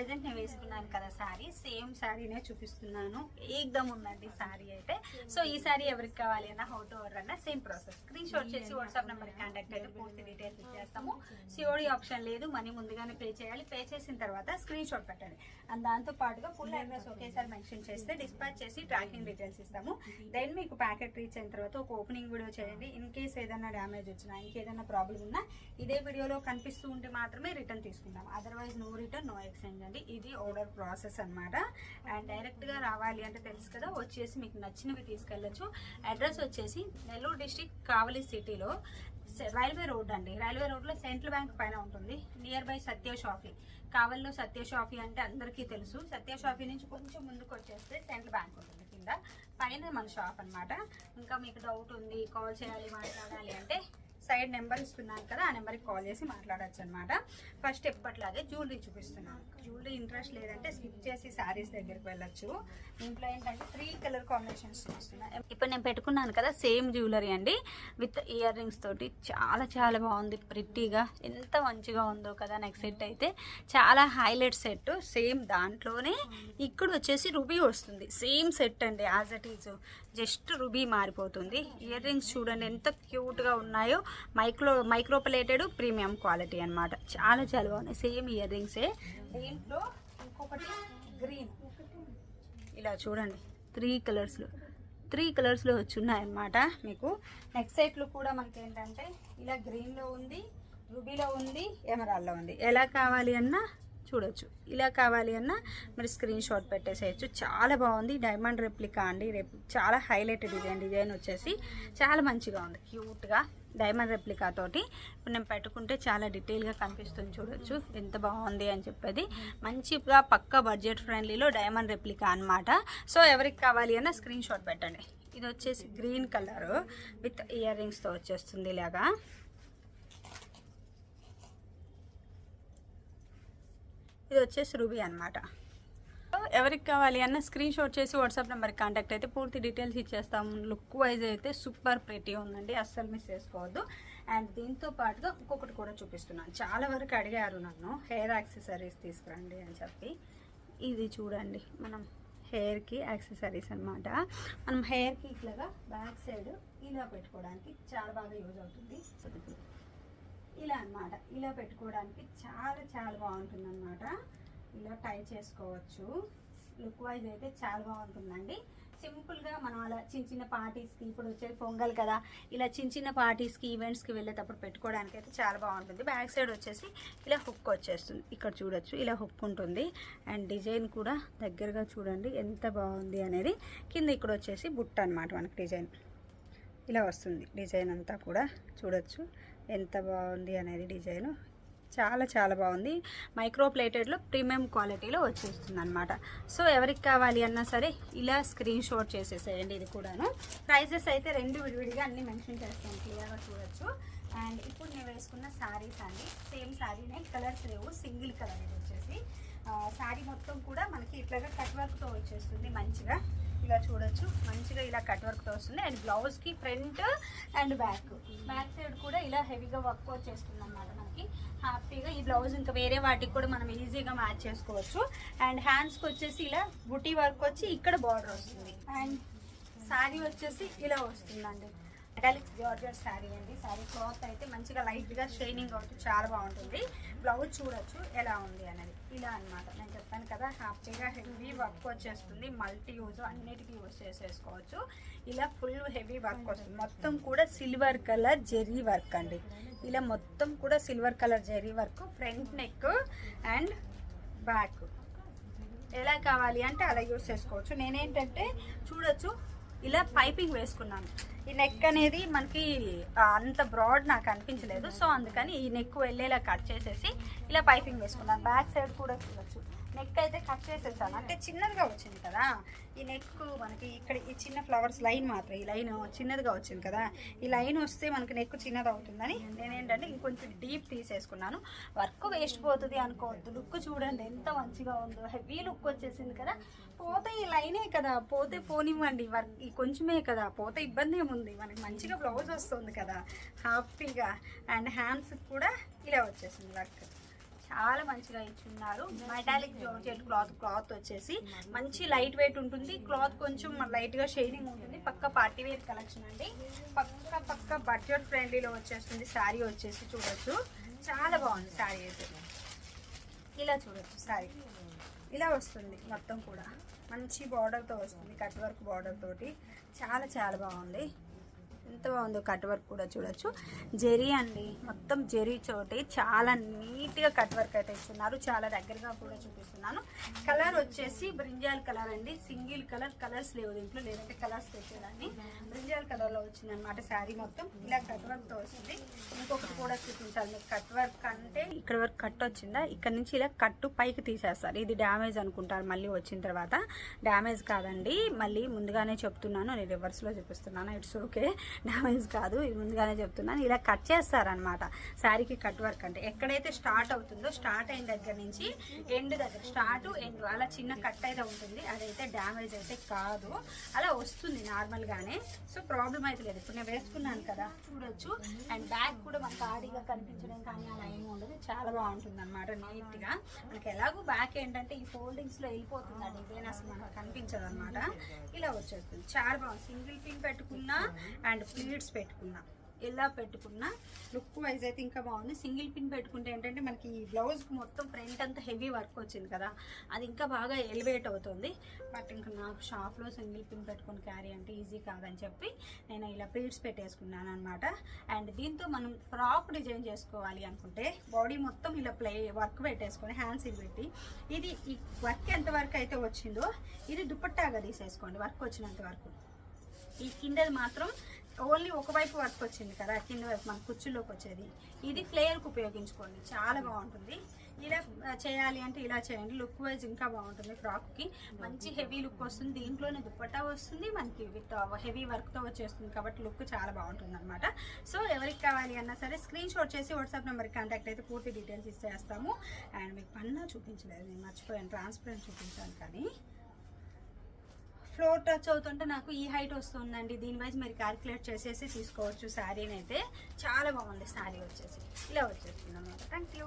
Present నేను వేసుకున్నాను కదా శారీ సేమ్ శారీనే చూపిస్తున్నాను. ఏకదమ్ ఉందండి శారీ అయితే. సో ఈ శారీ ఎవరికి కావాలి అన్న హౌ టు ఆర్డర్ అన్న సేమ్ ప్రాసెస్. స్క్రీన్ షాట్ చేసి వాట్సాప్ నెంబర్ కాంటాక్ట్ అయితే పూర్తి డీటెయిల్స్ ఇచ్చేస్తాము. సిఓడి ఆప్షన్ లేదు మనీ ముందుగానే పే చేయాలి. పే చేసిన తర్వాత స్క్రీన్ షాట్ పెట్టండి. అండ్ దాంతో పాటుగా ఫుల్ అడ్రస్ ఒకేసారి మెన్షన్ చేస్తే డిస్పాచ్ చేసి ట్రాకింగ్ డీటెయిల్స్ ఇస్తాము. దెన్ మీకు ప్యాకెట్ రీచ్ అయిన తర్వాత ఒక ఓపెనింగ్ వీడియో చేయండి. ఇన్ కేస్ ఏదైనా డ్యామేజ్ వచ్చినా ఇంకేదైనా ప్రాబ్లం ఉన్నా ఇదే వీడియోలో కనిపిస్తూ ఉంటే మాత్రమే రిటర్న్ తీసుకుంటాం otherwise no return no exchange అండి ఇది ఆర్డర్ ప్రాసెస్ అన్నమాట. అండ్ డైరెక్ట్గా రావాలి అంటే తెలుసు కదా వచ్చేసి మీకు నచ్చినవి తీసుకెళ్ళచ్చు. అడ్రస్ వచ్చేసి నెల్లూరు డిస్టిక్ కావలి సిటీలో రైల్వే రోడ్ అండి. రైల్వే రోడ్లో సెంట్రల్ బ్యాంక్ పైన ఉంటుంది. నియర్ బై సత్య షాఫీ కావలిలో సత్య షాఫీ అంటే అందరికీ తెలుసు. సత్య షాఫీ నుంచి కొంచెం ముందుకు వచ్చేస్తే సెంట్రల్ బ్యాంక్ ఉంటుంది కింద. పైన మన షాప్ అన్నమాట. ఇంకా మీకు డౌట్ ఉంది కాల్ చేయాలి మాట్లాడాలి అంటే సైడ్ నెంబర్ ఇస్తున్నాను కదా ఆ నెంబర్కి కాల్ చేసి మాట్లాడచ్చు అనమాట ఫస్ట్ ఎప్పట్లాగే జ్యువెలరీ చూపిస్తున్నాను. జ్యువెలరీ ఇంట్రెస్ట్ లేదంటే స్కిప్ చేసి శారీస్ దగ్గరికి వెళ్ళచ్చు. ఇంట్లో ఏంటంటే త్రీ కలర్ కాంబినేషన్స్ చూపిస్తున్నాను ఇప్పుడు నేను పెట్టుకున్నాను కదా సేమ్ జ్యువెలరీ అండి. విత్ ఇయర్ రింగ్స్ తోటి చాలా చాలా బాగుంది ప్రిట్టీగా ఎంత మంచిగా ఉందో కదా నెక్స్ట్ సెట్ అయితే. చాలా హైలైట్ సెట్ సేమ్ దాంట్లోనే ఇక్కడ వచ్చేసి రుబీ వస్తుంది. సేమ్ సెట్ అండి as it is just ruby మారిపోతుంది. ఇయర్ రింగ్స్ చూడండి ఎంత క్యూట్గా ఉన్నాయో. మైక్రో మైక్రోపలేటెడ్ ప్రీమియం క్వాలిటీ అనమాట చాలా చాలా బాగున్నాయి సేమ్ ఇయర్ రింగ్సే దీంట్లో ఇంకొకటి గ్రీన్. ఇలా చూడండి. త్రీ కలర్స్లో త్రీ కలర్స్లో వచ్చి ఉన్నాయన్నమాట మీకు. నెక్స్ట్ సైట్లో కూడా మనకి ఏంటంటే ఇలా గ్రీన్లో ఉంది రుబీలో ఉంది ఎమరాల్లో ఉంది. ఎలా కావాలి అన్నా చూడొచ్చు. ఇలా కావాలి అన్నా మరి స్క్రీన్ షాట్ పెట్టేసేయచ్చు. చాలా బాగుంది. డైమండ్ రెప్లికా అండి. రేపు చాలా హైలైట్ డిజైన్ డిజైన్ వచ్చేసి చాలా మంచిగా ఉంది. క్యూట్గా. డైమండ్ రెప్లికా తోటి. ఇప్పుడు నేను పెట్టుకుంటే చాలా డీటెయిల్గా కనిపిస్తుంది చూడొచ్చు. ఎంత బాగుంది అని చెప్పేది. మంచిగా పక్క బడ్జెట్ ఫ్రెండ్లీలో డైమండ్ రెప్లికా అన్నమాట. సో ఎవరికి కావాలి అన్న స్క్రీన్ షాట్ పెట్టండి. ఇది వచ్చేసి గ్రీన్ కలర్ విత్ ఇయర్ రింగ్స్తో వచ్చేస్తుంది ఇలాగా. ఇది వచ్చేసి రూబీ అనమాట ఎవరికి కావాలి అన్న స్క్రీన్ షాట్ చేసి వాట్సాప్ నెంబర్కి కాంటాక్ట్ అయితే పూర్తి డీటెయిల్స్ ఇచ్చేస్తాము. లుక్ వైజ్ అయితే సూపర్ ప్రెటీ ఉందండి. అస్సలు మిస్ చేసుకోవద్దు. అండ్ దీంతో పాటుగా ఇంకొకటి కూడా చూపిస్తున్నాను. చాలా వరకు అడిగారు నన్ను హెయిర్ యాక్సెసరీస్ తీసుకురండి అని చెప్పి. ఇది చూడండి మనం హెయిర్కి యాక్సెసరీస్ అనమాట మనం హెయిర్కి ఇట్లాగా బ్యాక్ సైడ్ ఇలా పెట్టుకోవడానికి చాలా బాగా యూజ్ అవుతుంది. ఇలా అన్నమాట. ఇలా పెట్టుకోవడానికి చాలా చాలా బాగుంటుంది అనమాట ఇలా టై చేసుకోవచ్చు. లుక్ వైజ్ అయితే చాలా బాగుంటుందండి. సింపుల్గా మనం అలా చిన్న చిన్న పార్టీస్కి ఇప్పుడు వచ్చేది పొంగల్ కదా ఇలా చిన్న చిన్న పార్టీస్కి ఈవెంట్స్కి వెళ్ళేటప్పుడు పెట్టుకోవడానికి అయితే చాలా బాగుంటుంది. బ్యాక్ సైడ్ వచ్చేసి ఇలా హుక్ వచ్చేస్తుంది. ఇక్కడ చూడొచ్చు ఇలా హుక్ ఉంటుంది. అండ్ డిజైన్ కూడా దగ్గరగా చూడండి ఎంత బాగుంది అనేది. కింద ఇక్కడ వచ్చేసి బుట్ట అనమాట మనకి డిజైన్ ఇలా వస్తుంది. డిజైన్ అంతా కూడా చూడొచ్చు ఎంత బాగుంది అనేది డిజైన్ చాలా చాలా బాగుంది. మైక్రో ప్లేటెడ్లో ప్రీమియం క్వాలిటీలో వచ్చేస్తుంది అనమాట సో ఎవరికి కావాలి అన్నా సరే ఇలా స్క్రీన్ షాట్ చేసేసేయండి ఇది కూడాను. ప్రైజెస్ అయితే రెండు విడివిడిగా అన్ని మెన్షన్ చేస్తాను క్లియర్గా చూడొచ్చు. అండ్ ఇప్పుడు నేను వేసుకున్న శారీస్ అండి. సేమ్ శారీనే కలర్స్ లేవు సింగిల్ కలర్ ఇది వచ్చేసి. శారీ మొత్తం కూడా మనకి ఇట్లాగా కట్ వర్క్తో వచ్చేస్తుంది మంచిగా. ఇలా చూడొచ్చు. మంచిగా ఇలా కట్ వర్క్తో వస్తుంది. అండ్ బ్లౌజ్కి front and back. Back side కూడా ఇలా హెవీగా వర్క్ వచ్చేస్తుంది హ్యాపీగా ఈ బ్లౌజ్ ఇంకా వేరే వాటికి కూడా మనం ఈజీగా మ్యాచ్ చేసుకోవచ్చు. అండ్ హ్యాండ్స్కి వచ్చేసి ఇలా బుటీ వర్క్ వచ్చి ఇక్కడ బార్డర్ వస్తుంది. అండ్ శారీ వచ్చేసి ఇలా వస్తుందండి. మెటాలిక్ జార్జెట్ శారీ అండి. శారీ క్లాత్ అయితే మంచిగా లైట్గా షైనింగ్ అవుతుంది చాలా బాగుంటుంది. బ్లౌజ్ చూడొచ్చు ఎలా ఉంది అనేది ఇలా అన్నమాట. నేను చెప్పాను కదా హ్యాపీగా హెవీ వర్క్ వచ్చేస్తుంది. మల్టీ యూజ్ అన్నిటికీ యూజ్ చేసేసుకోవచ్చు. ఇలా ఫుల్ హెవీ వర్క్ వస్తుంది. మొత్తం కూడా సిల్వర్ కలర్ జెర్రీ వర్క్ అండి. ఇలా మొత్తం కూడా silver colour Jerry work front neck and back ఎలా కావాలి అంటే అలా యూస్ చేసుకోవచ్చు. నేనేంటంటే చూడొచ్చు ఇలా పైపింగ్ వేసుకున్నాను. ఈ నెక్ అనేది మనకి అంత బ్రాడ్ నాకు అనిపించలేదు. సో అందుకని ఈ నెక్ వెళ్ళేలా కట్ చేసేసి ఇలా పైపింగ్ వేసుకున్నాను. బ్యాక్ సైడ్ కూడా చూడొచ్చు. నెక్ అయితే కట్ చేసేసాను. అంటే చిన్నదిగా వచ్చింది కదా. ఈ నెక్ మనకి ఇక్కడ ఈ చిన్న ఫ్లవర్స్ లైన్ మాత్రం ఈ లైన్ చిన్నదిగా వచ్చింది కదా. ఈ లైన్ వస్తే మనకి నెక్ చిన్నది అవుతుందని నేనేంటంటే ఇంకొంచెం డీప్ తీసేసుకున్నాను వర్క్ వేస్ట్ పోతుంది అనుకోవద్దు. లుక్ చూడండి ఎంత మంచిగా ఉందో. హెవీ లుక్ వచ్చేసింది కదా. పోతే ఈ లైనే కదా. పోతే పోనివ్వండి. వర్క్ ఈ కొంచెమే కదా. పోతే ఇబ్బంది ఏముంది మనకి మంచిగా బ్లౌజ్ వస్తుంది కదా. హ్యాపీగా. అండ్ హ్యాండ్స్ కూడా ఇలా వచ్చేసింది వర్క్. చాలా మంచిగా ఇచ్చున్నారు. మెటాలిక్ జార్జెట్ క్లాత్ క్లాత్ వచ్చేసి మంచి లైట్ వెయిట్ ఉంటుంది. క్లాత్ కొంచెం లైట్గా షైనింగ్ ఉంటుంది. పక్క పార్టీ వేర్ కలెక్షన్ అండి. పక్క పక్క బడ్జెట్ ఫ్రెండ్లీలో వచ్చేస్తుంది. శారీ వచ్చేసి చూడొచ్చు. చాలా బాగుంది శారీ అయితే. ఇలా చూడొచ్చు శారీ ఇలా వస్తుంది మొత్తం కూడా. మంచి బార్డర్తో వస్తుంది. కట్ వర్క్ బార్డర్ తోటి. చాలా చాలా బాగుంది. ఎంత బాగుందో కట్ వర్క్ కూడా చూడొచ్చు. జెరీ అండి మొత్తం జెరీ చోటి చాలా నీట్గా కట్ వర్క్ అయితే ఇస్తున్నారు. చాలా దగ్గరగా కూడా చూపిస్తున్నాను. కలర్ వచ్చేసి బ్రింజాల్ కలర్ అండి. సింగిల్ కలర్ కలర్స్ లేవు దీంట్లో. లేదంటే కలర్స్ తెచ్చేదాన్ని. కలర్లో వచ్చింది అనమాట శారీ మొత్తం. ఇలా కట్ వర్క్తో వస్తుంది. ఇంకొకటి కూడా చూపించాలి. మీకు కట్ వర్క్ అంటే ఇక్కడ వరకు కట్ వచ్చిందా? ఇక్కడ నుంచి ఇలా కట్టు పైకి తీసేస్తారు. ఇది డ్యామేజ్ అనుకుంటారు మళ్ళీ వచ్చిన తర్వాత. డ్యామేజ్ కాదండి. మళ్ళీ ముందుగానే చెప్తున్నాను. నేను రివర్స్లో చూపిస్తున్నాను. It's okay. డ్యామేజ్ కాదు. ఇది ముందుగానే చెప్తున్నాను. ఇలా కట్ చేస్తారనమాట శారీకి కట్ వర్క్ అంటే ఎక్కడైతే స్టార్ట్ అవుతుందో స్టార్ట్ అయిన దగ్గర నుంచి ఎండ్ దగ్గర స్టార్ట్ ఎండ్ అలా చిన్న కట్ అయితే ఉంటుంది. అదైతే డ్యామేజ్ అయితే కాదు. అలా వస్తుంది నార్మల్గానే. సో ప్రాబ్లం అయితే లేదు ఇప్పుడు నేను వేసుకున్నాను కదా చూడొచ్చు. అండ్ బ్యాగ్ కూడా మనకు ఆడిగా కనిపించడం కానీ అలా ఏమి ఉండదు. చాలా బాగుంటుంది అనమాట నీట్గా. మనకి ఎలాగో బ్యాక్ ఏంటంటే ఈ ఫోల్డింగ్స్లో వెళ్ళిపోతుంది. ఆ డిజైన్ అసలు మనకు కనిపించదు అనమాట ఇలా వచ్చేస్తుంది. చాలా బాగుంది. సింగిల్ పిన్ పెట్టుకున్నా అండ్ ప్లీట్స్ పెట్టుకున్నా. ఎలా పెట్టుకున్నా లుక్ వైజ్ అయితే ఇంకా బాగుంది. సింగిల్ పిన్ పెట్టుకుంటే ఏంటంటే మనకి ఈ బ్లౌజ్కి మొత్తం ఫ్రంట్ అంతా హెవీ వర్క్ వచ్చింది కదా అది ఇంకా బాగా ఎలివేట్ అవుతుంది. బట్ ఇంకా నాకు షాప్లో సింగిల్ పిన్ పెట్టుకుని క్యారీ అంటే ఈజీ కాదని చెప్పి నేను ఇలా ప్లీట్స్ పెట్టేసుకున్నాను అనమాట అండ్ దీంతో మనం ఫ్రాక్ డిజైన్ చేసుకోవాలి అనుకుంటే బాడీ మొత్తం ఇలా ప్లే వర్క్ పెట్టేసుకొని హ్యాండ్స్ ఇవి పెట్టి ఇది ఈ వర్క్ ఎంత వరకు అయితే వచ్చిందో ఇది దుపట్టాగా తీసేసుకోండి వర్క్ వచ్చినంత వరకు. ఈ కిందది మాత్రం ఓన్లీ ఒకవైపు వర్క్ వచ్చింది కదా కింద వైపు మన కుర్చీలోకి వచ్చేది. ఇది ఫ్లేయర్కి ఉపయోగించుకోండి. చాలా బాగుంటుంది. ఇలా చేయాలి అంటే ఇలా చేయండి. లుక్ వైజ్ ఇంకా బాగుంటుంది ఫ్రాక్కి. మంచి హెవీ లుక్ వస్తుంది. దీంట్లోనే దుప్పట్టా వస్తుంది. మనకి విత్ హెవీ వర్క్తో వచ్చేస్తుంది కాబట్టి లుక్ చాలా బాగుంటుంది అనమాట సో ఎవరికి కావాలి అన్నా సరే స్క్రీన్ షాట్ చేసి వాట్సాప్ నెంబర్కి కాంటాక్ట్ అయితే పూర్తి డీటెయిల్స్ ఇచ్చేస్తాము. అండ్ మీకు పన్నా చూపించలేదు. నేను మర్చిపోయాను. ట్రాన్స్పరెంట్ చూపించాను కానీ ఫ్లోర్ టచ్ అవుతుంటే నాకు ఈ హైట్ వస్తుందండి. దీని వైజ్ మీరు క్యాలిక్యులేట్ చేసేసి తీసుకోవచ్చు. శారీని అయితే చాలా బాగుంది. శారీ వచ్చేసి ఇలా వచ్చేస్తుంది అనమాట థ్యాంక్ యూ